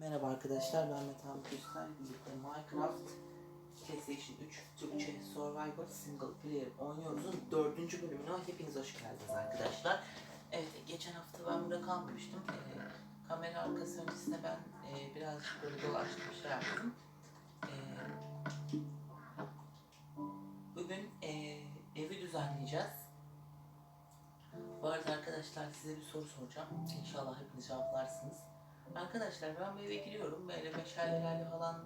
Merhaba arkadaşlar ben Metehan Küster birlikte Minecraft PlayStation 3 Türkçe Survivor Single Player oynuyoruz'un dördüncü bölümüne hepiniz hoş geldiniz arkadaşlar. Evet geçen hafta ben burada kalmamıştım. Ee, kamera arkası öncesinde ben e, birazcık böyle dolaştım şey yaptım. Ee, bugün e, evi düzenleyeceğiz. Bu arada arkadaşlar size bir soru soracağım. İnşallah hepiniz cevaplarsınız. Arkadaşlar ben bu eve giriyorum böyle meşalelerle falan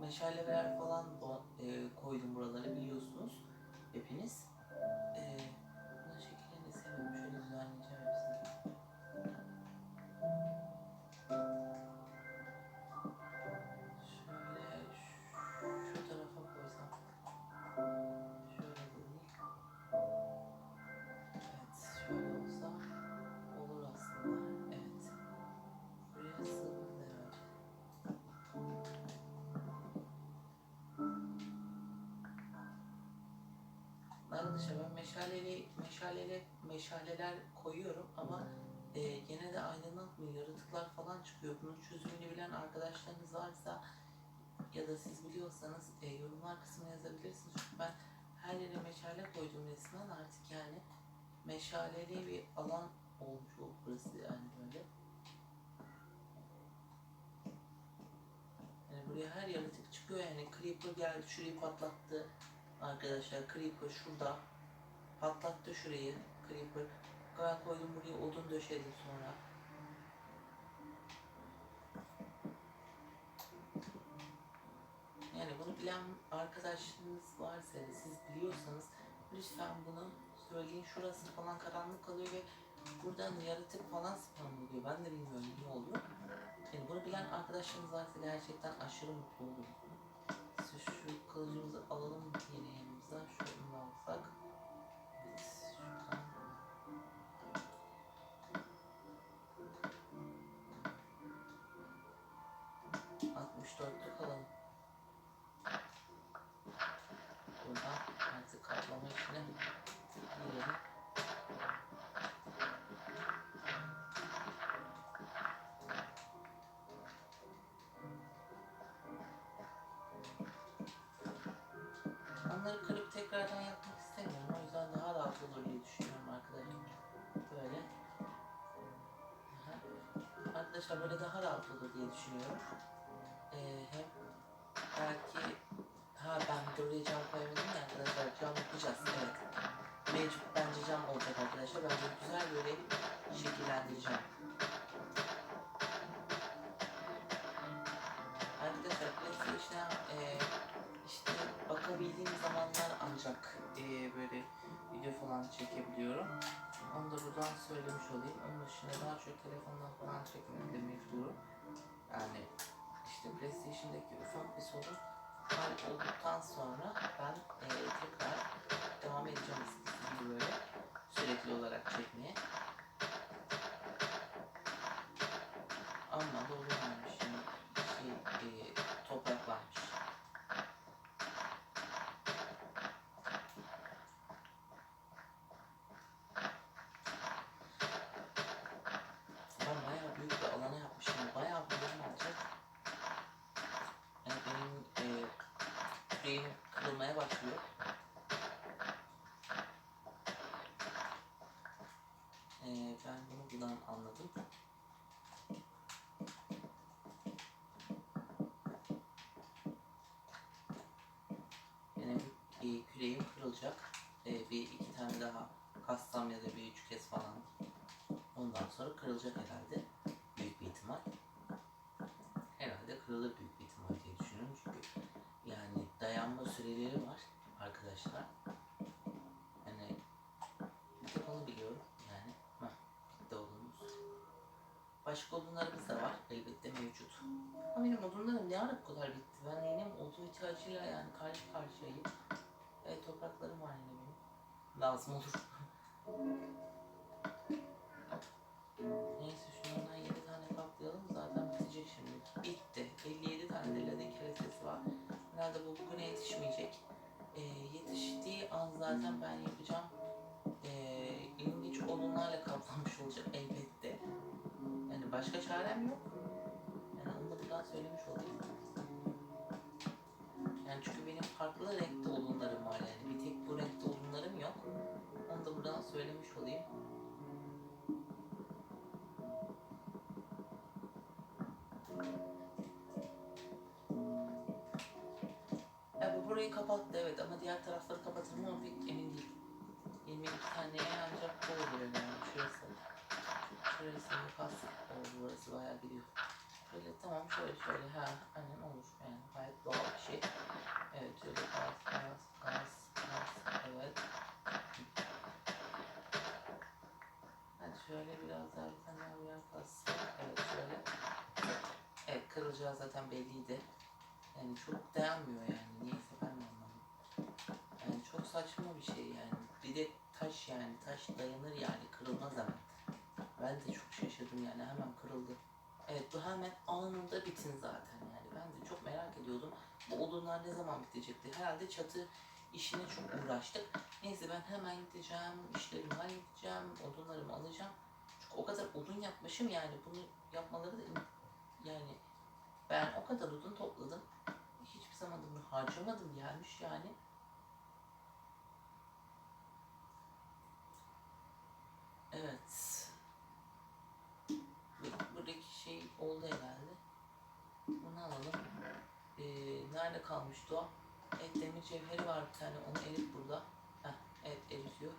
meşaleler falan e, koydum buraları biliyorsunuz hepiniz. E, Arkadaşlar ben meşaleli, meşaleler koyuyorum ama e, gene de aydınlatmıyor. Yaratıklar falan çıkıyor. Bunun çözümünü bilen arkadaşlarınız varsa ya da siz biliyorsanız e, yorumlar kısmına yazabilirsiniz. Çünkü ben her yere meşale koydum resmen artık yani meşaleli bir alan olmuş burası yani böyle. Yani buraya her yaratık çıkıyor yani Creeper geldi şurayı patlattı arkadaşlar Creeper şurada. Patlattı şurayı Creeper. Ben koydum buraya odun döşedim sonra. Yani bunu bilen arkadaşınız varsa siz biliyorsanız lütfen bunu söyleyin. Şurası falan karanlık kalıyor ve buradan yaratık falan spam oluyor ben de bilmiyorum ne oluyor. Yani bunu bilen arkadaşlarınız varsa gerçekten aşırı mutlu olurum. Kılıcımızı alalım. Şunu da alsak. Onları kırıp tekrardan yapmak istemiyorum. O yüzden daha rahat olur diye düşünüyorum arkadaşlar. Böyle. Arkadaşlar böyle daha rahat olur diye düşünüyorum. Ee, hem belki ha ben buraya cam koyamadım ya arkadaşlar cam yapacağız evet. Mevcut bence cam olacak arkadaşlar. Ben böyle güzel böyle şekillendireceğim. Video falan çekebiliyorum. Onu da buradan söylemiş olayım. Onun dışında daha çok telefondan falan çekmekle mecburum. Yani işte PlayStation'daki ufak bir sorun hal olduktan sonra ben e, tekrar devam edeceğim eskisi gibi böyle sürekli olarak çekmeye. Ama doğru yani şey e, toprak varmış. Ben bayağı büyük bir alana yapmışım. Bayağı bir yer olacak. Yani benim e, küreğim kırılmaya başlıyor. E, ben bunu buradan anladım. Benim e, küreğim kırılacak. E, bir iki tane daha kassam ya da bir üç kez falan. Ondan sonra kırılacak herhalde. Büyük bir ihtimal. Herhalde kırılır büyük bir ihtimal diye düşünüyorum. Çünkü yani dayanma süreleri var arkadaşlar. Yani bir onu biliyorum. Yani heh, bitti odunumuz. Başka odunlarımız da var. Elbette mevcut. Ama benim odunlarım ne ara bu kadar bitti? Ben yine odun ihtiyacıyla yani karşı karşıyayım. Evet topraklarım var yine benim. Lazım olur. Neyse şundan 7 tane kaplayalım zaten bitecek şimdi. Bitti. 57 tane de ladin keresesi var. Herhalde bu bugüne yetişmeyecek. Ee, yetiştiği an zaten ben yapacağım. Ee, ilginç odunlarla kaplanmış olacak elbette. Yani başka çarem yok. Yani söylemiş olayım. Yani çünkü benim farklı renkte odunlarım var yani. Bir tek bu renkte odunlarım yok. Onu da buradan söylemiş olayım. Burayı kapattı evet ama diğer tarafları kapatır mı pek emin değilim. 22 taneye ancak bu olur yani şurası. Şurası kas oldu burası bayağı gidiyor. Şöyle tamam şöyle şöyle ha aynen olur yani gayet doğal bir şey. Evet şöyle kas kas kas kas evet. Hadi şöyle biraz daha bir tane daha yer kas. Evet şöyle. Evet kırılacağı zaten belliydi. Yani çok dayanmıyor yani niyeyse ben de anlamadım. Yani çok saçma bir şey yani. Bir de taş yani taş dayanır yani kırılmaz hemen. Ben de çok şaşırdım yani hemen kırıldı. Evet bu hemen anında bitin zaten yani. Ben de çok merak ediyordum. Bu odunlar ne zaman bitecekti? Herhalde çatı işine çok uğraştık. Neyse ben hemen gideceğim, işlerimi halledeceğim, odunlarımı alacağım. Çünkü o kadar odun yapmışım yani bunu yapmaları da yani ben o kadar odun topladım. Hiçbir zaman bunu harcamadım gelmiş yani. Evet. Bu- Buradaki şey oldu herhalde. Bunu alalım. Ee, nerede kalmıştı o? Evet demir cevheri var bir tane. Onu erit burada. Heh, evet eritiyor.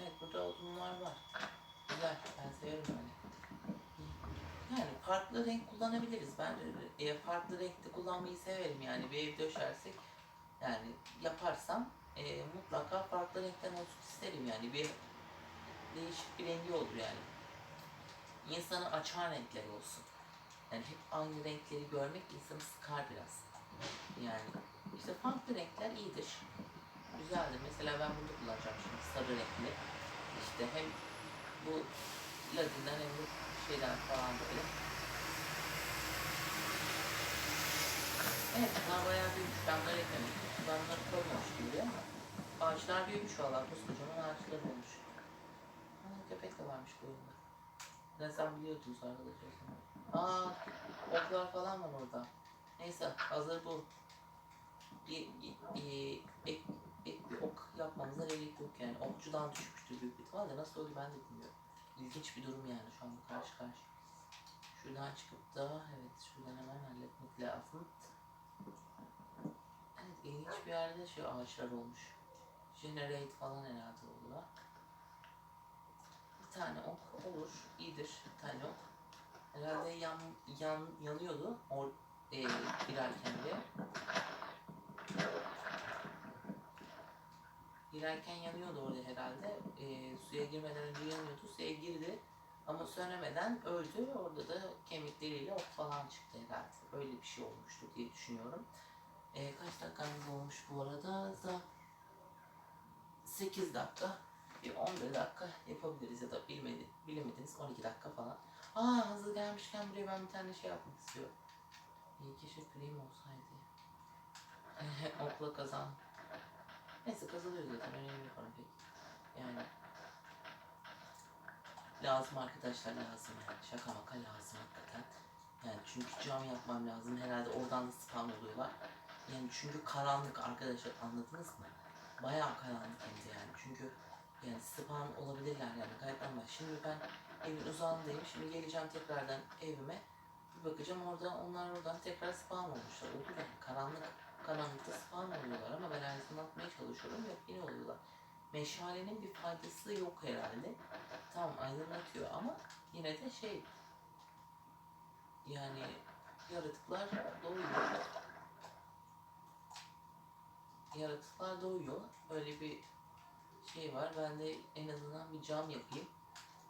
Evet burada odunlar var. Güzel. Ben severim öyle. Farklı renk kullanabiliriz. Ben e, farklı renkte kullanmayı severim yani bir ev döşersek yani yaparsam e, mutlaka farklı renkten olsun isterim yani bir değişik bir rengi olur yani. İnsanı açan renkler olsun. Yani hep aynı renkleri görmek insanı sıkar biraz. Yani işte farklı renkler iyidir. Güzeldir. Mesela ben bunu kullanacağım şimdi sarı renkli. İşte hem bu ladinden hem de şeyden falan böyle. Evet bunlar bayağı büyümüş. Ben bunları eklemedim. Ben bunları koymamıştım buraya ama ağaçlar büyümüş valla. Koskocaman ağaçlar olmuş. Aa, köpek de varmış bu oyunda. Ben sen biliyordun arkadaşlar. Aa oklar falan var orada. Neyse hazır bu. Bir, ek, ek bir ok yapmamıza gerek yok yani. Okçudan düşmüştür büyük bir ihtimalle. Nasıl oldu ben de bilmiyorum. İlginç bir durum yani şu anda karşı karşı. Şuradan çıkıp da evet şuradan hemen halletmek lazım. İlginç bir yerde şu ağaçlar olmuş. Generate falan herhalde oldular. Bir tane ok olur. iyidir bir tane ok. Herhalde yan, yan, yanıyordu or, e, girerken de. Girerken yanıyordu orada herhalde. E, suya girmeden önce yanıyordu. Suya girdi. Ama sönemeden öldü. Orada da kemikleriyle ok falan çıktı herhalde. Öyle bir şey olmuştu diye düşünüyorum. E, kaç dakikamız olmuş bu arada? Da 8 dakika. Bir 11 dakika yapabiliriz ya da bilmedi, bilemediniz 12 dakika falan. Aa hazır gelmişken buraya ben bir tane şey yapmak istiyorum. İyi keşke krem olsaydı. Okla kazan. Neyse kazanıyor zaten önemli bir pek. Yani lazım arkadaşlar lazım şaka maka lazım hakikaten. Yani çünkü cam yapmam lazım herhalde oradan da spam oluyorlar. Yani çünkü karanlık arkadaşlar anladınız mı? Bayağı karanlık hem yani çünkü yani spam olabilirler yani gayet normal. Şimdi ben evin uzağındayım şimdi geleceğim tekrardan evime bir bakacağım orada onlar oradan tekrar spam olmuşlar. Olur yani karanlık karanlıkta spam oluyorlar ama ben aydınlatmaya çalışıyorum yok yine oluyorlar. Meşalenin bir faydası yok herhalde. Tamam aydınlatıyor ama yine de şey yani yaratıklar doğuyor. Yaratıklar doğuyor. Öyle bir şey var. Ben de en azından bir cam yapayım.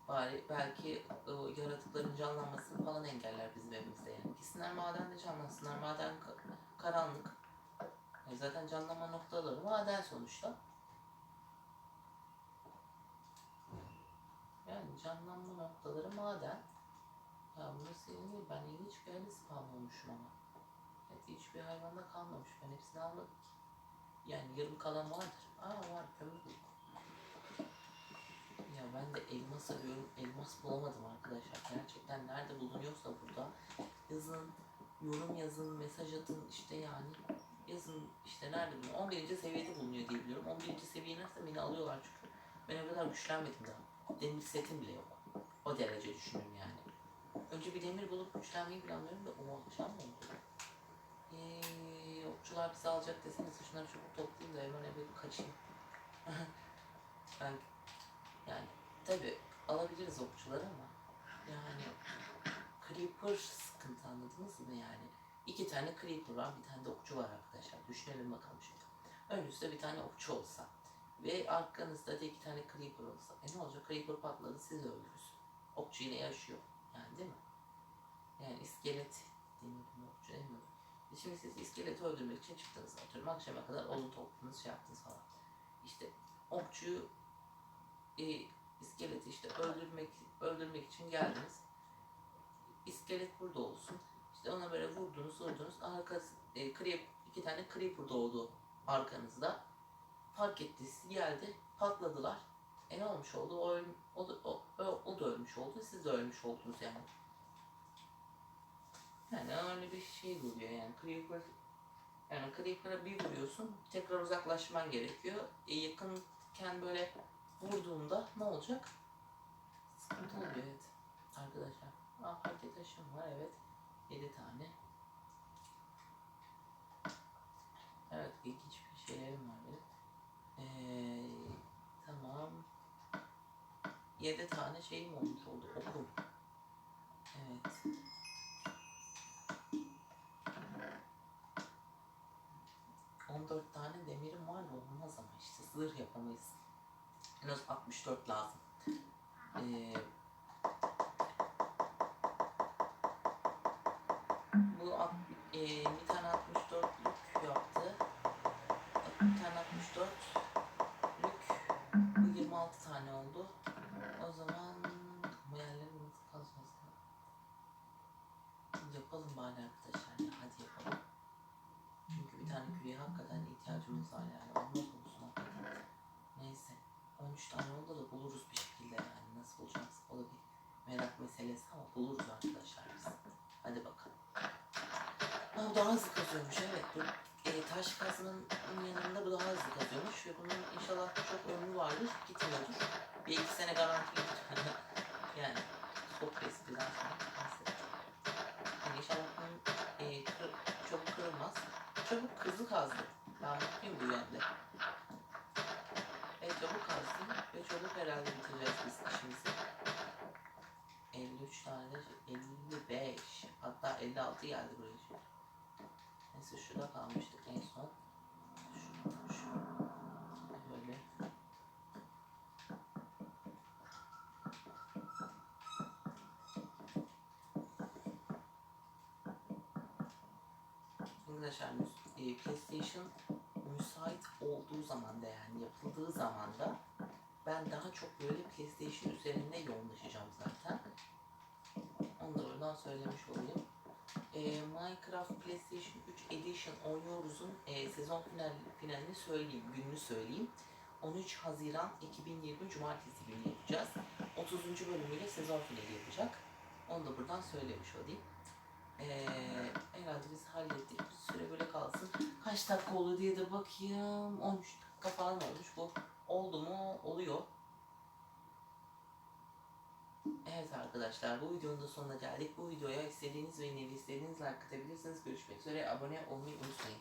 Bari belki o yaratıkların canlanmasını falan engeller bizim evimizde yani. Gitsinler madende canlansınlar. Maden ka- karanlık. E zaten canlanma noktaları maden sonuçta. Yani canlanma noktaları maden. Ya burası değil. Ben ilginç bir yerde spawn olmuşum ama. Evet hiçbir hayvanda kalmamış. Ben hepsini almadım. Yani yarım kalan vardır. Aa var kömür. Ya ben de elmas arıyorum. Elmas bulamadım arkadaşlar. Gerçekten nerede bulunuyorsa burada yazın, yorum yazın, mesaj atın işte yani yazın işte nerede bulunuyor. 11. seviyede bulunuyor diye biliyorum. 11. seviye nasıl beni alıyorlar çünkü. Ben o kadar güçlenmedim daha. Demir setim bile yok. O derece düşünüyorum yani. Önce bir demir bulup güçlenmeyi planlıyorum da o akşam mı oldu? Eee okçular bizi alacak deseniz şunları çabuk toplayayım da hemen eve kaçayım. ben yani tabi alabiliriz okçuları ama yani Creeper sıkıntı anladınız mı yani? İki tane Creeper var, bir tane de okçu var arkadaşlar. Düşünelim bakalım şimdi. Önünüzde bir tane okçu olsa ve arkanızda da iki tane Creeper olsa. E ne olacak? Creeper patladı, siz öldürürsün. Okçu yine yaşıyor. Yani değil mi? Yani iskelet demiyorum, okçu demiyorum. E Şimdi siz iskeleti öldürmek için çıktınız. Atıyorum akşama kadar odun topladınız, şey yaptınız falan. İşte okçuyu e, iskeleti işte öldürmek öldürmek için geldiniz. İskelet burada olsun. İşte ona böyle vurdunuz vurdunuz. Arkası, e, creep, iki tane creeper doğdu arkanızda. Fark etti siz geldi patladılar. E ne olmuş oldu? O, öl- o, o, o, o da ölmüş oldu. Siz de ölmüş oldunuz yani. Yani öyle bir şey oluyor yani. Creeper yani Creeper'a bir vuruyorsun, tekrar uzaklaşman gerekiyor. E, yakınken böyle vurduğunda ne olacak? Sıkıntı oluyor evet. Arkadaşlar. Aa, parke taşım var evet. 7 tane. Evet ilginç bir şeylerim var benim. Ee, tamam. 7 tane şeyim olmuş oldu okum. Evet. On dört tane demirim var da olmaz ama işte zırh yapamayız. En az 64 lazım. Ee, bu e, bir tane 64'lük yaptı. Bir tane 64'lük. Bu 26 tane oldu. O zaman bu yerleri nasıl kazacağız? Yapalım bari arkadaşlar hadi yapalım. Bir tane küreğe hakikaten ihtiyacımız var yani. Olmaz olsun hakikaten. Neyse. 13 tane oldu da buluruz bir şekilde yani. Nasıl bulacağız? O da bir merak meselesi ama buluruz arkadaşlar biz. Hadi bakalım. Ha, daha hızlı kazıyormuş evet. Bu e, taş kazmanın yanında bu daha hızlı kazıyormuş ve bunun inşallah çok ömrü vardır. Gitmiyordur. Bir iki sene garanti yani çok espriden sonra. Çabuk hızlı kazdı. Ben mutluyum bu yönde. Ve çabuk kazdım ve çabuk herhalde bitireceğiz biz işimizi. 53 tane de 55 hatta 56 geldi buraya. Neyse şurada kalmıştık en son. Şu, şu. Böyle. Arkadaşlar e, PlayStation müsait olduğu zaman da yani yapıldığı zaman da ben daha çok böyle PlayStation üzerinde yoğunlaşacağım zaten. Onu da buradan söylemiş olayım. E, Minecraft PlayStation 3 Edition oynuyoruz'un e, sezon final, finalini söyleyeyim, gününü söyleyeyim. 13 Haziran 2020 Cumartesi günü yapacağız. 30. bölümüyle sezon finali yapacak. Onu da buradan söylemiş olayım. Ee, herhalde biz hallettik. Bir süre böyle kalsın. Kaç dakika oldu diye de bakayım. 13 dakika falan olmuş. Bu oldu mu? Oluyor. Evet arkadaşlar bu videonun da sonuna geldik. Bu videoya istediğiniz ve öneri istediğiniz like atabilirsiniz. Görüşmek üzere. Abone olmayı unutmayın.